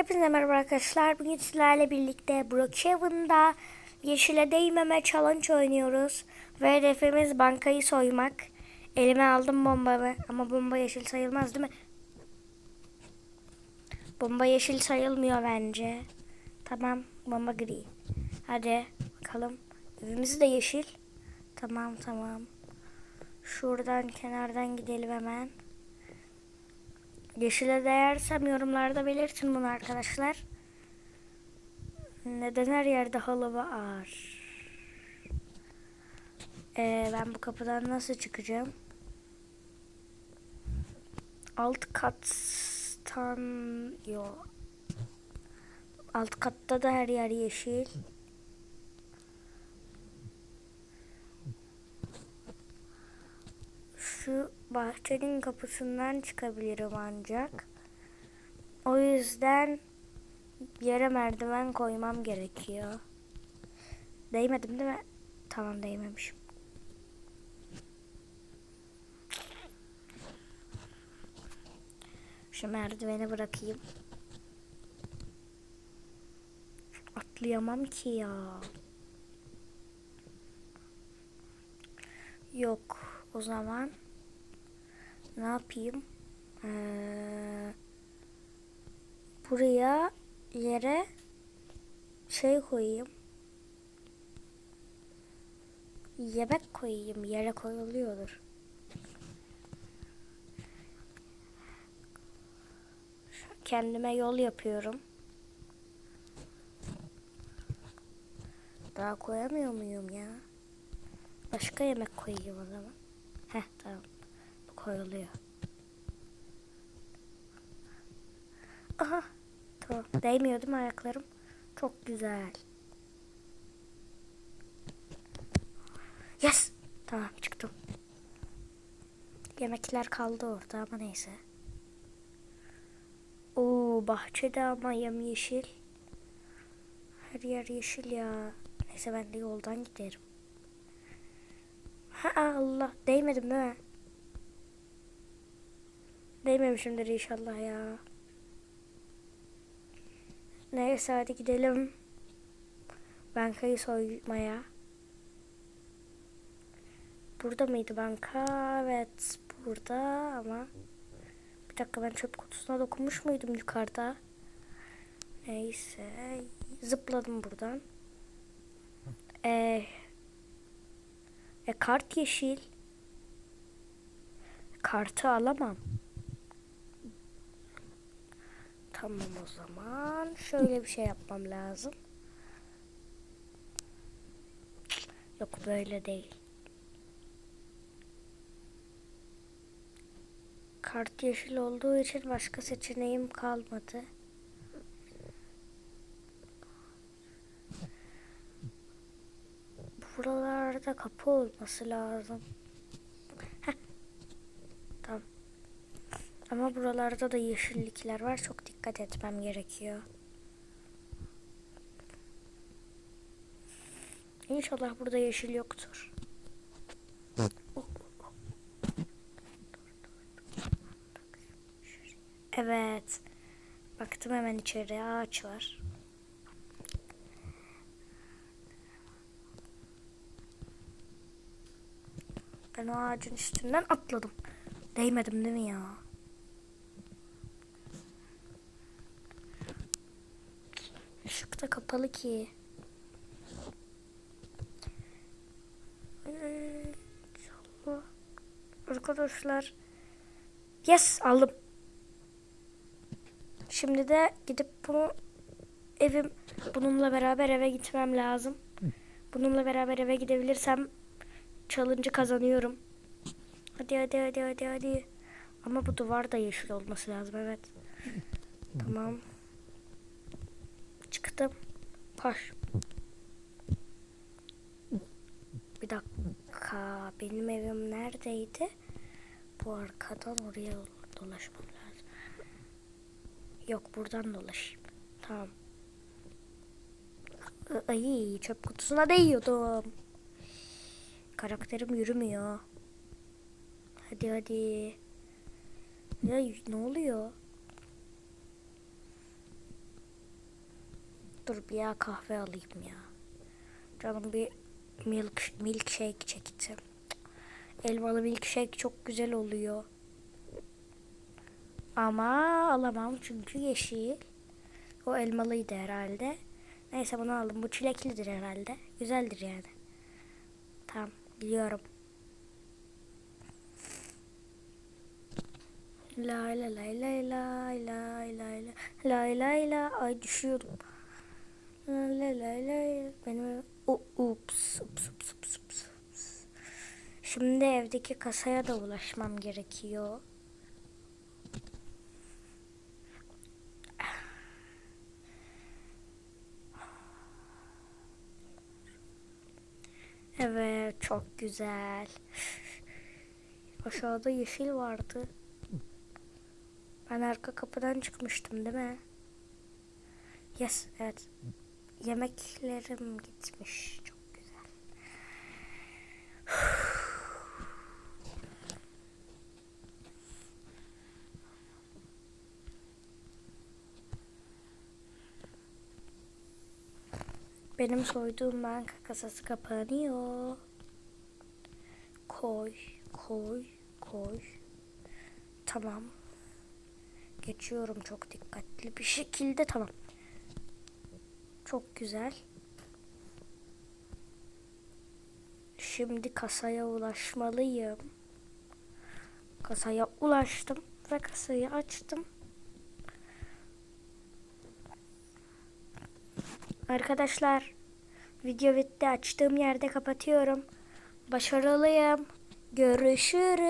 Hepinize merhaba arkadaşlar. Bugün sizlerle birlikte Brookhaven'da yeşile değmeme challenge oynuyoruz. Ve hedefimiz bankayı soymak. Elime aldım bombamı ama bomba yeşil sayılmaz değil mi? Bomba yeşil sayılmıyor bence. Tamam bomba gri. Hadi bakalım. Evimiz de yeşil. Tamam tamam. Şuradan kenardan gidelim hemen. Yeşile değersem yorumlarda belirtin bunu arkadaşlar. Neden her yerde halı var? Ee, ben bu kapıdan nasıl çıkacağım? Alt kattan yok. Alt katta da her yer yeşil. Şu bahçenin kapısından çıkabilirim ancak. O yüzden yere merdiven koymam gerekiyor. Değmedim değil mi? Tamam değmemişim. Şu merdiveni bırakayım. Atlayamam ki ya. Yok. O zaman ne yapayım? Ee, buraya yere şey koyayım. Yemek koyayım. Yere koyuluyordur. Kendime yol yapıyorum. Daha koyamıyor muyum ya? Başka yemek koyayım o zaman. Heh tamam. Koyuluyor. Aha. Tamam. Değmiyor değil mi ayaklarım? Çok güzel. Yes. Tamam çıktım. Yemekler kaldı orada ama neyse. Oo bahçede ama yemyeşil. Her yer yeşil ya. Neyse ben de yoldan giderim. Ha Allah değmedim değil mi? Değmemişimdir inşallah ya. Neyse hadi gidelim. Bankayı soymaya. Burada mıydı banka? Evet burada ama. Bir dakika ben çöp kutusuna dokunmuş muydum yukarıda? Neyse. Zıpladım buradan. Eee e kart yeşil. Kartı alamam. Tamam o zaman. Şöyle bir şey yapmam lazım. Yok böyle değil. Kart yeşil olduğu için başka seçeneğim kalmadı. Buralarda kapı olması lazım. Heh. Tamam. Ama buralarda da yeşillikler var. Çok dikkat etmem gerekiyor. İnşallah burada yeşil yoktur. Evet. Baktım hemen içeri ağaç var. Ben o ağacın üstünden atladım. Değmedim değil mi ya? Işık da kapalı ki. Ee, İnşallah. Arkadaşlar. Yes aldım. Şimdi de gidip bunu evim bununla beraber eve gitmem lazım. Bununla beraber eve gidebilirsem challenge'ı kazanıyorum. Hadi hadi hadi hadi hadi. Ama bu duvar da yeşil olması lazım evet. tamam. Çıktım. Paş. Bir dakika. Benim evim neredeydi? Bu arkadan oraya dolaşmam lazım. Yok buradan dolaşayım. Tamam. Ay çöp kutusuna değiyordum. Karakterim yürümüyor. Hadi hadi. Ya ne oluyor? Dur bir ya kahve alayım ya. Canım bir milk milkshake çekti. Elmalı milkshake çok güzel oluyor. Ama alamam çünkü yeşil. O elmalıydı herhalde. Neyse bunu aldım. Bu çileklidir herhalde. Güzeldir yani. Tamam biliyorum. La la la la la la la la la la la ay düşüyordum. La la la benim ups ups ups ups ups. ups. Şimdi evdeki kasaya da ulaşmam gerekiyor. Evet çok güzel. Aşağıda yeşil vardı. Ben arka kapıdan çıkmıştım değil mi? Yes, evet. Yemeklerim gitmiş. Çok güzel. Benim soyduğum banka kasası kapanıyor. Koy, koy, koy. Tamam. Geçiyorum çok dikkatli bir şekilde. Tamam. Çok güzel. Şimdi kasaya ulaşmalıyım. Kasaya ulaştım ve kasayı açtım. Arkadaşlar video bitti. Açtığım yerde kapatıyorum. Başarılıyım. Görüşürüz.